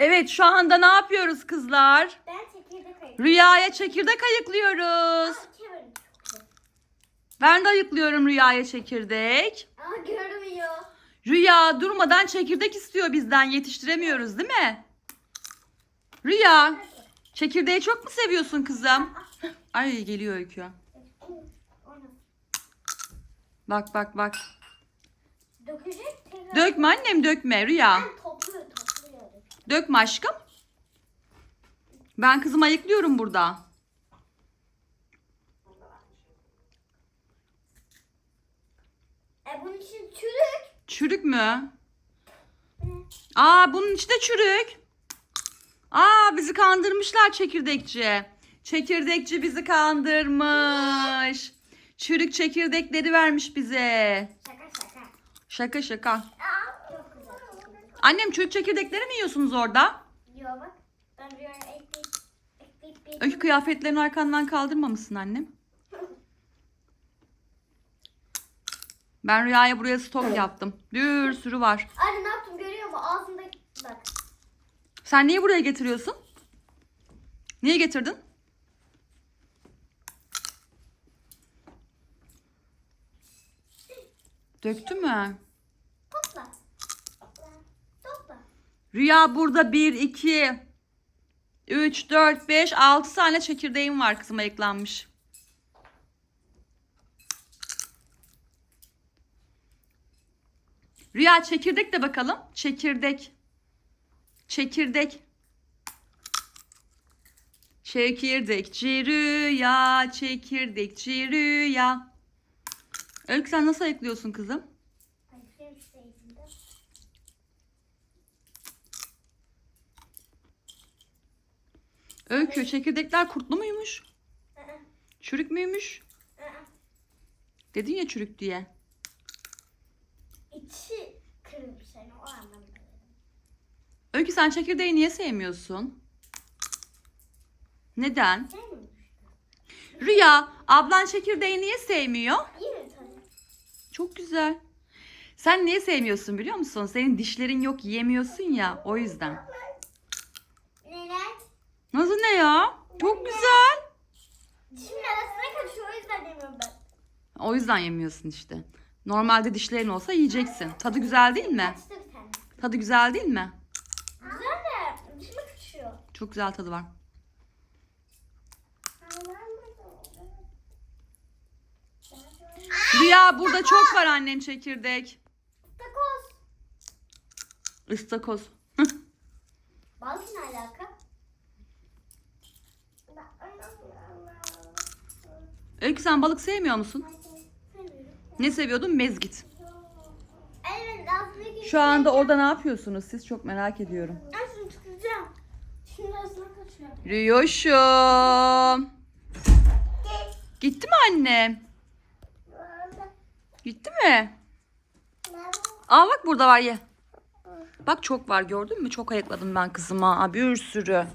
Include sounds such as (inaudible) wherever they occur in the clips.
Evet şu anda ne yapıyoruz kızlar? Ben çekirdek ayıklıyorum. Rüyaya çekirdek ayıklıyoruz. Ben de ayıklıyorum Rüyaya çekirdek. Ama görmüyor. Rüya durmadan çekirdek istiyor bizden. Yetiştiremiyoruz değil mi? Rüya çekirdeği çok mu seviyorsun kızım? Ay geliyor Öykü. Bak bak bak. Dökecek. Dökme annem dökme Rüya. Ben topluyor topluyor. Dökme aşkım. Ben kızımı ayıklıyorum burada. E bunun için çürük. Çürük mü? Aa bunun içi de çürük. Aa bizi kandırmışlar çekirdekçi. Çekirdekçi bizi kandırmış. Çürük çekirdekleri vermiş bize. Şaka şaka. Şaka şaka. Annem çürük çekirdekleri mi yiyorsunuz orada? Yo bak. Ben bir ekleyip ekleyip bir Öykü kıyafetlerini arkandan kaldırmamışsın annem. Ben Rüya'ya buraya stok yaptım. Bir sürü var. Anne ne yaptım görüyor musun? Ağzında bak. Sen niye buraya getiriyorsun? Niye getirdin? Döktü mü? Rüya burada 1, 2, 3, 4, 5, 6 tane çekirdeğim var kızım ayıklanmış. Rüya çekirdek de bakalım. Çekirdek. Çekirdek. Çekirdekçi rüya, çekirdekçi rüya. Öykü sen nasıl ayıklıyorsun kızım? Ay benim işte elimde. Öykü çekirdekler kurtlu muymuş? Çürük müymüş? Dedin ya çürük diye. İçi kırılmış yani o anlamda. Öykü sen çekirdeği niye sevmiyorsun? Neden? Rüya, ablan çekirdeği niye sevmiyor? Çok güzel. Sen niye sevmiyorsun biliyor musun? Senin dişlerin yok yiyemiyorsun ya o yüzden. Neler? Nasıl ne ya? Çok güzel. Dişimin arasına kaçıyor o yüzden yemiyorum ben. O yüzden yemiyorsun işte. Normalde dişlerin olsa yiyeceksin. Tadı güzel değil mi? Kaçtı bir tane. Tadı güzel değil mi? Güzel de dişime kaçıyor. Çok güzel tadı var. Rüya burada çok var annen çekirdek. Takoz. Istakoz. Balık ne alaka? Öykü sen balık sevmiyor musun? Ne seviyordun? Mezgit. Evet ağzındaki Şu anda orada ne yapıyorsunuz siz? Çok merak ediyorum. Şunu tutacağım. Şimdi arasına kaçıyor. Rüyoşum. Gitti mi annem? Gitti mi? Aa bak burada var ye. Bak çok var gördün mü? Çok ayıkladım ben kızıma. Bir sürü.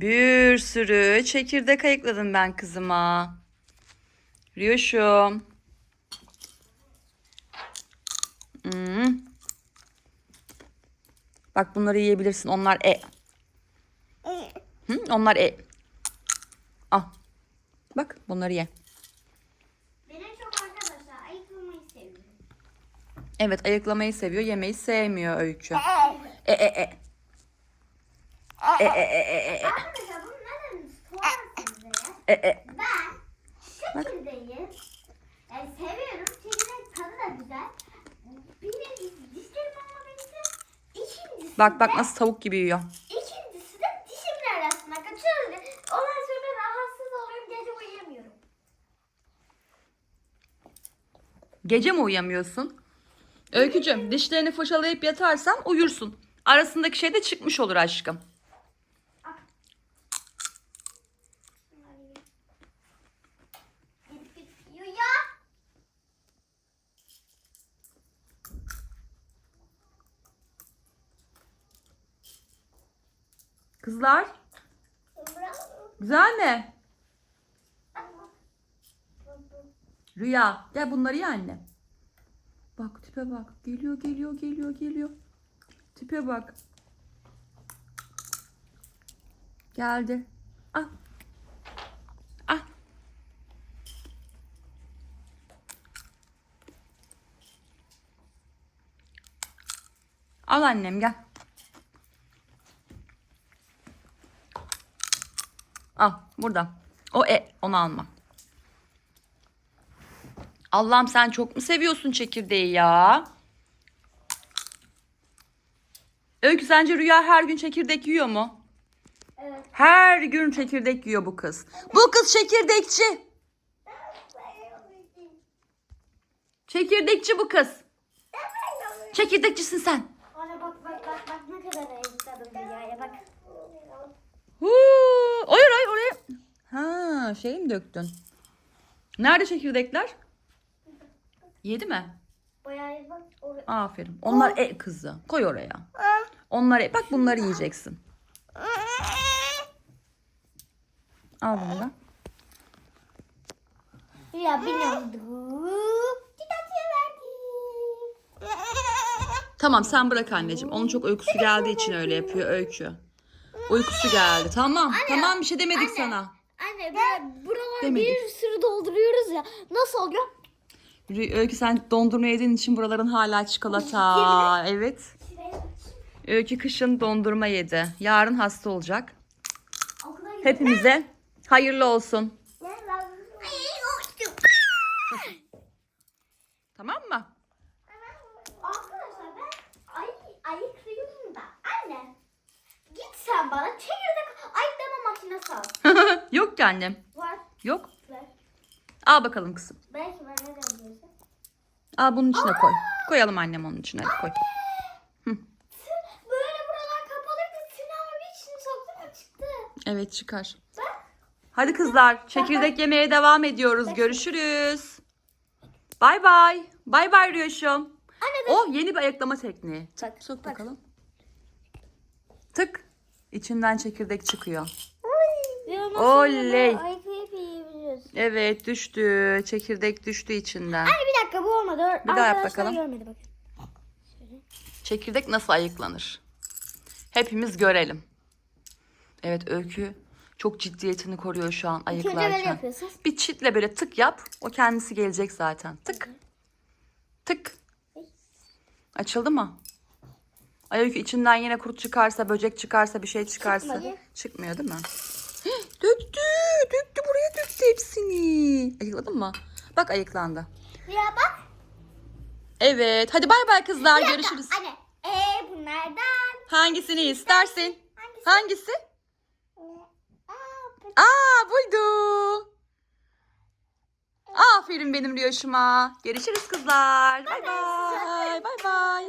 Bir sürü çekirdek ayıkladım ben kızıma. Rüyoşum. Hmm. Bak bunları yiyebilirsin. Onlar e. Hı, onlar e. Al. Bak bunları ye. Evet ayıklamayı seviyor, yemeği sevmiyor Öykü. E e e. E e e e e bunu neden sorarsınız ya? E e. Ben yani seviyorum. Çekirdek tadı da güzel. Birincisi dişlerim olmadıysa ikincisi Bak bak de, nasıl tavuk gibi yiyor. ikincisi de dişimin arasına kaçıyor. Ondan sonra rahatsız oluyorum. Gece uyuyamıyorum. Gece mi uyuyamıyorsun? Öykücüm dişlerini fırçalayıp yatarsan uyursun. Arasındaki şey de çıkmış olur aşkım. Gidip gidip yiyor ya. Kızlar güzel mi? Rüya gel bunları ye anne. Bak tipe bak. Geliyor geliyor geliyor geliyor. Tipe bak. Geldi. Ah. Ah. Al annem gel. Al burada. O e onu alma. Allah'ım sen çok mu seviyorsun çekirdeği ya? Öykü sence Rüya her gün çekirdek yiyor mu? Evet. Her gün çekirdek yiyor bu kız. Bu kız çekirdekçi. Çekirdekçi bu kız. Çekirdekçisin sen. Ana bak bak bak bak ne kadar ayıkladım dünyaya bak. Huu, hayır hayır oraya. Ha şey mi döktün? Nerede çekirdekler? Yedi mi? Bayağı bak. oraya- Aferin. Onlar e kızı. Koy oraya. Onlar e. Bak bunları yiyeceksin. Al bunu da. Ya bilmiyorum. Dikkatli verdim. Tamam sen bırak anneciğim. Onun çok uykusu geldiği için öyle yapıyor öykü. Uykusu geldi. Tamam. Tamam bir şey demedik sana. Anne Demedik. bir sürü dolduruyoruz ya. Nasıl oluyor? Öykü sen dondurma yediğin için buraların hala çikolata. (laughs) Evet. Öykü kışın dondurma yedi. Yarın hasta olacak. Hepimize hayırlı olsun. Tamam mı? Arkadaşlar ben ay ayıklıyorum da. Anne. Git sen bana çekirdek ayıklama makinesi al. Yok ki annem. Var. Yok. Ver. Al bakalım kızım. Belki diyorsun? Al bunun içine koy. Koyalım annem onun içine. Hadi koy. Böyle buralar kapalıydı. Sinema bir içini soktu mu çıktı. Evet çıkar. Bak. Hadi kızlar çekirdek yemeye devam ediyoruz. Görüşürüz. Bay bay. Bay bay Rüyoş'um. O yeni bir ayıklama tekniği. Bak, Sok bak. bakalım. Tık. İçinden çekirdek çıkıyor. Oley. Ayıklayıp yiyebiliyoruz. Evet düştü. Çekirdek düştü içinden. Anne bir dakika bu olmadı. Bir daha yap Arkadaşlar bakalım. Görmedi bakın. Çekirdek nasıl ayıklanır? Hepimiz görelim. Evet Öykü çok ciddiyetini koruyor şu an İlk önce böyle ayıklarken. Bir çitle böyle tık yap. O kendisi gelecek zaten. Tık. Tık. Açıldı mı? Ay Öykü içinden yine kurt çıkarsa, böcek çıkarsa, bir şey çıkarsa. Çıkmadı. Çıkmıyor değil mi? Döktü. Döktü buraya döktü hepsini. Ayıkladın mı? Bak ayıklandı. Ya bak. Evet. Hadi bay bay kızlar. Bir dakika, Görüşürüz. Anne. Ee bunlardan. Hangisini istersin? Hangisi? Hangisi? Aa, bu- Aa buydu. Aferin benim Rüyoş'uma. Görüşürüz kızlar. Bay bay. Bay bay.